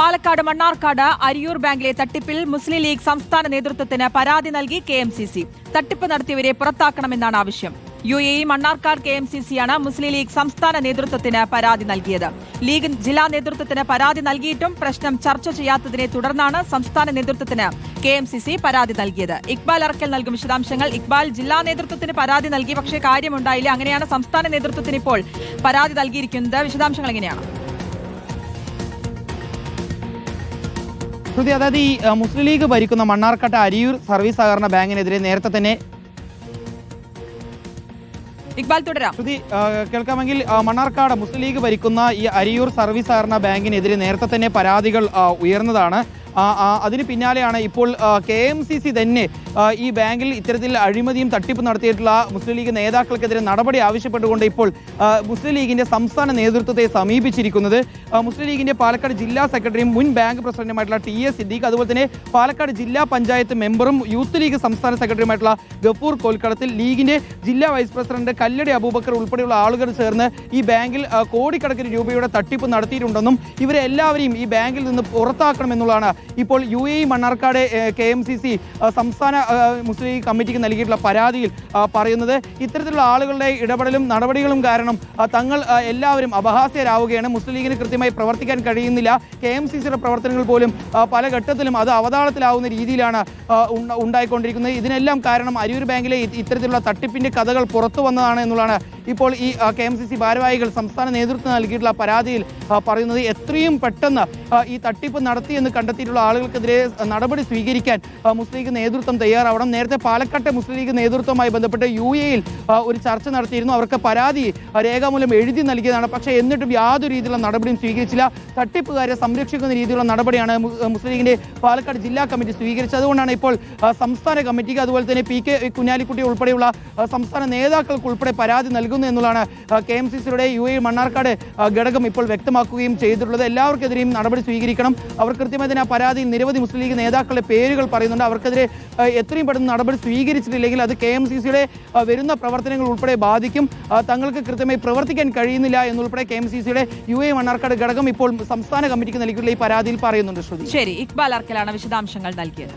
പാലക്കാട് മണ്ണാർക്കാട് അരിയൂർ ബാങ്കിലെ തട്ടിപ്പിൽ മുസ്ലിം ലീഗ് സംസ്ഥാന നേതൃത്വത്തിന് പരാതി നൽകി കെ എം സി സി. തട്ടിപ്പ് നടത്തിയവരെ പുറത്താക്കണമെന്നാണ് ആവശ്യം. U A E Mannarkkad K M C സിയാണ് Muslim league സംസ്ഥാന നേതൃത്വത്തിന് പരാതി നൽകിയത്. ലീഗ് ജില്ലാ നേതൃത്വത്തിന് പരാതി നൽകിയിട്ടും പ്രശ്നം ചർച്ച ചെയ്യാത്തതിനെ തുടർന്നാണ് സംസ്ഥാന നേതൃത്വത്തിന് കെ എം സി സി പരാതി നൽകിയത്. ഇക്ബാൽ അറക്കൽ നൽകും വിശദാംശങ്ങൾ. ഇക്ബാൽ ജില്ലാ നേതൃത്വത്തിന് പരാതി നൽകി പക്ഷേ കാര്യമുണ്ടായില്ല. അങ്ങനെയാണ് സംസ്ഥാന നേതൃത്വത്തിന് ഇപ്പോൾ പരാതി നൽകിയിരിക്കുന്നത്. വിശദാംശങ്ങൾ എങ്ങനെയാണ്? ശ്രുതി അതായത് ഈ മുസ്ലിം ലീഗ് ഭരിക്കുന്ന മണ്ണാർക്കട്ട അരിയൂർ സർവീസ് സഹകരണ ബാങ്കിനെതിരെ നേരത്തെ തന്നെ ഇക്ബാൽ തുടരാം. ശ്രുതി കേൾക്കാമെങ്കിൽ മണ്ണാർക്കാട് മുസ്ലിം ലീഗ് ഭരിക്കുന്ന ഈ അരിയൂർ സർവീസ് സഹകരണ ബാങ്കിനെതിരെ നേരത്തെ തന്നെ പരാതികൾ ഉയർന്നതാണ്. അതിന് പിന്നാലെയാണ് ഇപ്പോൾ കെ എം സി സി തന്നെ ഈ ബാങ്കിൽ ഇത്തരത്തിൽ അഴിമതിയും തട്ടിപ്പും നടത്തിയിട്ടുള്ള മുസ്ലിം ലീഗ് നേതാക്കൾക്കെതിരെ നടപടി ആവശ്യപ്പെട്ടുകൊണ്ട് ഇപ്പോൾ മുസ്ലിം ലീഗിന്റെ സംസ്ഥാന നേതൃത്വത്തെ സമീപിച്ചിരിക്കുന്നത്. മുസ്ലിം ലീഗിന്റെ പാലക്കാട് ജില്ലാ സെക്രട്ടറിയും മുൻ ബാങ്ക് പ്രസിഡന്റുമായിട്ടുള്ള ടി എസ് സിദ്ദീഖ് അതുപോലെ തന്നെ പാലക്കാട് ജില്ലാ പഞ്ചായത്ത് മെമ്പറും യൂത്ത് ലീഗ് സംസ്ഥാന സെക്രട്ടറിയുമായിട്ടുള്ള ഗഫൂർ കോൽക്കളത്തിൽ ലീഗിന്റെ ജില്ലാ വൈസ് പ്രസിഡന്റ് കല്ലടി അബൂബക്കർ ഉൾപ്പെടെയുള്ള ആളുകൾ ചേർന്ന് ഈ ബാങ്കിൽ കോടിക്കണക്കിന് രൂപയുടെ തട്ടിപ്പ് നടത്തിയിട്ടുണ്ടെന്നും ഇവരെല്ലാവരെയും ഈ ബാങ്കിൽ നിന്ന് പുറത്താക്കണമെന്നുള്ളതാണ് ഇപ്പോൾ U A Mannarkkad K M C C സംസ്ഥാന മുസ്ലിം ലീഗ് കമ്മിറ്റിക്ക് നൽകിയിട്ടുള്ള പരാതിയിൽ പറയുന്നത് ഇത്തരത്തിലുള്ള ആളുകളുടെ ഇടപെടലും നടപടികളും കാരണം തങ്ങൾ എല്ലാവരും അപഹാസ്യരാവുകയാണ്. മുസ്ലിം ലീഗിന് കൃത്യമായി പ്രവർത്തിക്കാൻ കഴിയുന്നില്ല. കെ എം സി സിയുടെ പ്രവർത്തനങ്ങൾ പോലും പല ഘട്ടത്തിലും അത് അവതാളത്തിലാവുന്ന രീതിയിലാണ് ഉണ്ടായിക്കൊണ്ടിരിക്കുന്നത്. ഇതിനെല്ലാം കാരണം അരൂർ ബാങ്കിലെ ഇത്തരത്തിലുള്ള തട്ടിപ്പിന്റെ കഥകൾ പുറത്തു വന്നതാണ് എന്നുള്ളതാണ് ഇപ്പോൾ ഈ കെ എം സി സി ഭാരവാഹികൾ സംസ്ഥാന നേതൃത്വം നൽകിയിട്ടുള്ള പരാതിയിൽ പറയുന്നത് എത്രയും പെട്ടെന്ന് ഈ തട്ടിപ്പ് നടത്തി എന്ന് കണ്ടെത്തിയിട്ടുള്ള ആളുകൾക്കെതിരെ നടപടി സ്വീകരിക്കാൻ മുസ്ലിം ലീഗ് നേതൃത്വം തയ്യാറാവണം. നേരത്തെ പാലക്കാട്ടെ മുസ്ലിം ലീഗ് നേതൃത്വവുമായി ബന്ധപ്പെട്ട് യു എയിൽ ഒരു ചർച്ച നടത്തിയിരുന്നു. അവർക്ക് പരാതി രേഖാമൂലം എഴുതി നൽകിയതാണ്. പക്ഷേ എന്നിട്ടും യാതൊരു രീതിയിലുള്ള നടപടിയും സ്വീകരിച്ചില്ല. തട്ടിപ്പുകാരെ സംരക്ഷിക്കുന്ന രീതിയിലുള്ള നടപടിയാണ് മുസ്ലിം ലീഗിന്റെ പാലക്കാട് ജില്ലാ കമ്മിറ്റി സ്വീകരിച്ചത്. അതുകൊണ്ടാണ് ഇപ്പോൾ സംസ്ഥാന കമ്മിറ്റിക്ക് അതുപോലെ തന്നെ പി കെ കുഞ്ഞാലിക്കുട്ടി ഉൾപ്പെടെയുള്ള സംസ്ഥാന നേതാക്കൾക്ക് ഉൾപ്പെടെ പരാതി നൽകുന്നു എന്നുള്ളതാണ് കെ എം സി സിയുടെ യു എ മണ്ണാർക്കാട് ഘടകം ഇപ്പോൾ വ്യക്തമാക്കുകയും ചെയ്തിട്ടുള്ളത്. എല്ലാവർക്കെതിരെയും നടപടി സ്വീകരിക്കണം. അവർ കൃത്യമായി തന്നെ ആ പരാതിയിൽ നിരവധി മുസ്ലിം ലീഗ് നേതാക്കളുടെ പേരുകൾ പറയുന്നുണ്ട്. അവർക്കെതിരെ എത്രയും പെട്ടെന്ന് നടപടി സ്വീകരിച്ചിട്ടില്ലെങ്കിൽ അത് കെ എം സി സിയുടെ വരുന്ന പ്രവർത്തനങ്ങൾ ഉൾപ്പെടെ ബാധിക്കും. തങ്ങൾക്ക് കൃത്യമായി പ്രവർത്തിക്കാൻ കഴിയുന്നില്ല എന്നുൾപ്പെടെ കെ എം സി സിയുടെ യു എ മണ്ണാർക്കാട് ഘടകം ഇപ്പോൾ സംസ്ഥാന കമ്മിറ്റിക്ക് നൽകിയിട്ടുള്ള ഈ പരാതിയിൽ പറയുന്നുണ്ട് ശ്രുതി. ശരി ഇക്ബാൽ അർക്കലാണ് വിശദാംശങ്ങൾ നൽകിയത്.